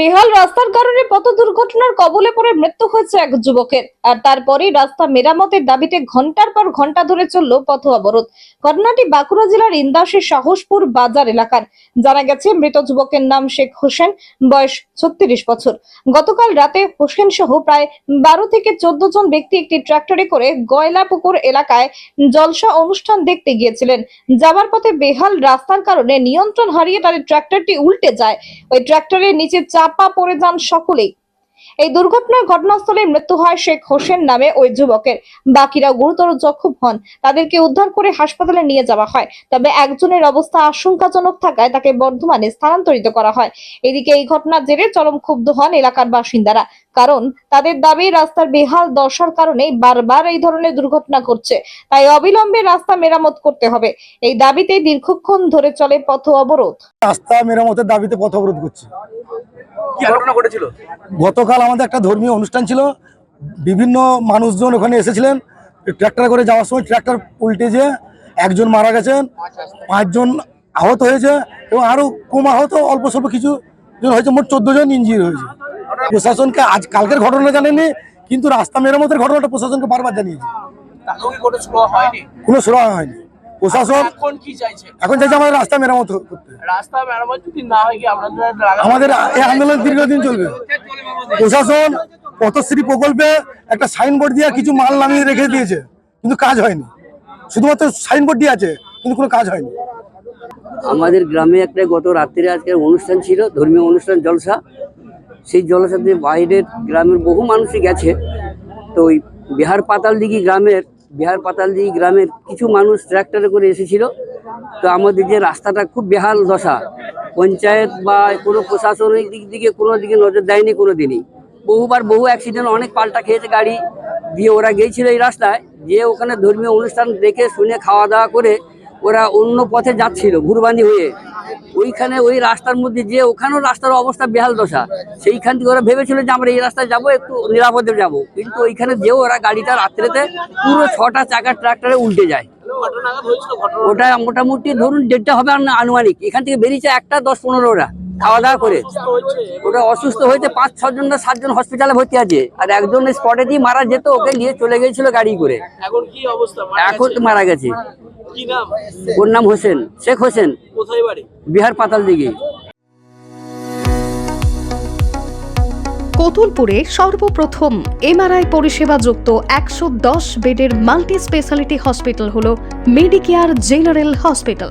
বেহাল রাস্তার কারণে পথ দুর্ঘটনার কবলে পড়ে মৃত্যু হয়েছে এক যুবকের। আর তারপরে রাস্তা মেরামতের দাবিতে ঘণ্টার পর ঘণ্টা ধরে চলল পথ অবরোধ। ঘটনাটি বাঁকুড়া জেলার ইন্দাসের সাহসপুর বাজার এলাকার। জানা গেছে, মৃত যুবকের নাম শেখ হোসেন, বয়স ছত্রিশ বছর। গতকাল রাতে হোসেন সহ প্রায় বারো থেকে চোদ্দ জন ব্যক্তি একটি ট্রাক্টরে করে গয়লাপুকুর এলাকায় জলসা অনুষ্ঠান দেখতে গিয়েছিলেন। যাবার পথে বেহাল রাস্তার কারণে নিয়ন্ত্রণ হারিয়ে তাদের ট্রাক্টরটি উল্টে যায়। ওই ট্রাক্টরের নিচে চাপা পড়ে যান সকলেই। এই দুর্ঘটনার ঘটনাস্থলে মৃত্যু হয় শেখ হোসেন নামে ওই যুবকের। বাকিরা গুরুতর জখম হন। তাদেরকে উদ্ধার করে হাসপাতালে নিয়ে যাওয়া হয়। তবে একজনের অবস্থা আশঙ্কাজনক থাকায় তাকে বর্ধমানে স্থানান্তরিত করা হয়। এদিকে এই ঘটনার জেরে চরম ক্ষুব্ধ হন এলাকার বাসিন্দারা। কারণ তাদের দাবি, রাস্তার বেহাল দশার কারণে বারবার এই ধরনের দুর্ঘটনা ঘটছে। তাই অবিলম্বে রাস্তা মেরামত করতে হবে। এই দাবিতে দীর্ঘক্ষণ ধরে চলে পথ অবরোধ। রাস্তা মেরামতের দাবিতে পথ অবরোধ করছি। কি ঘটনা ঘটেছিল? গতকাল আমাদের একটা ধর্মীয় অনুষ্ঠান ছিল। বিভিন্ন মানুষজন ওখানে এসেছিলেন। ট্র্যাক্টর করে যাওয়ার সময় ট্র্যাক্টর উল্টে যে একজন মারা গেছেন পাঁচজন আহত হয়েছে এবং আরও কম আহত অল্প স্বল্প কিছু জন হয়েছে। মোট চোদ্দ জন ইঞ্জির হয়েছে। প্রশাসনকে আজ কালকের ঘটনা জানেনি কিন্তু রাস্তা মেরামতের ঘটনাটা প্রশাসনকে বারবার জানিয়েছে। কোনো স্লো হয়নি? কোনো সুরা হয়নি। প্রশাসন এখন কি চাইছে এখন চাইছে আমাদের রাস্তা মেরামত করতে। রাস্তা মেরামত যদি না হয় কি আপনাদের আমাদের এই আন্দোলন দীর্ঘদিন চলবে। প্রশাসন পথশ্রী প্রকল্পে একটা সাইনবোর্ড দিয়ে কিছু মাল নামিয়ে রেখে দিয়েছে কিন্তু কাজ হয়নি। শুধুমাত্র সাইনবোর্ড দিয়ে আছে কিন্তু কোনো কাজ হয়নি। আমাদের গ্রামে একটা গত রাত্রে আজকে অনুষ্ঠান ছিল ধর্মীয় অনুষ্ঠান জলসা। সেই জলসাতে বাইরের গ্রামের বহু মানুষই গেছে। তো ওই বিহার পাতালদিঘি গ্রামের বিহার পাতালদিঘি গ্রামের কিছু মানুষ ট্র্যাক্টরে করে এসেছিল। তো আমাদের যে রাস্তাটা খুব বেহাল দশা। পঞ্চায়েত বা কোনো প্রশাসনিক দিক দিকে কোনো দিকে নজর দেয়নি কোনো দিনই বহুবার বহু অ্যাক্সিডেন্ট অনেক পাল্টা খেয়েছে গাড়ি দিয়ে ওরা গিয়েছিল এই রাস্তায়। যে ওখানে ধর্মীয় অনুষ্ঠান দেখে, শুনে খাওয়া দাওয়া করে ওরা অন্য পথে যাচ্ছিল, ভুরবানি হয়ে। ওইখানে ওই রাস্তার মধ্যে যে ওখানেও রাস্তার অবস্থা বেহাল দশা। সেইখান থেকে ওরা ভেবেছিল যে আমরা এই রাস্তায় যাব একটু নিরাপদে যাব। কিন্তু ওইখানে যেও ওরা গাড়িটা রাত্রেতে পুরো ছটা চাকার ট্রাক্টরে উল্টে যায়। ওটা মোটামুটি ধরুন দেড়টা হবে আনুমানিক। এখান থেকে বেরিয়েছে একটা দশ পনেরোটা খাওয়া দাওয়া করে। ওটা অসুস্থ হয়েছে পাঁচ ছজন না সাতজন হসপিটালে ভর্তি আছে। আর একজন স্পটে দিয়ে মারা যেত ওকে নিয়ে চলে গেছিল গাড়ি করে। এখন কি অবস্থা? মারা এখন গেছে? মারা গেছে। ওর নাম হোসেন শেখ হোসেন। কোথায় বাড়ি? বিহার পাতাল দিঘি। কতুলপুরে সর্বপ্রথম এমআরআই পরিষেবা যুক্ত একশো দশ বেডের মাল্টি স্পেশালিটি হসপিটাল হল মেডিকেয়ার জেনারেল হসপিটাল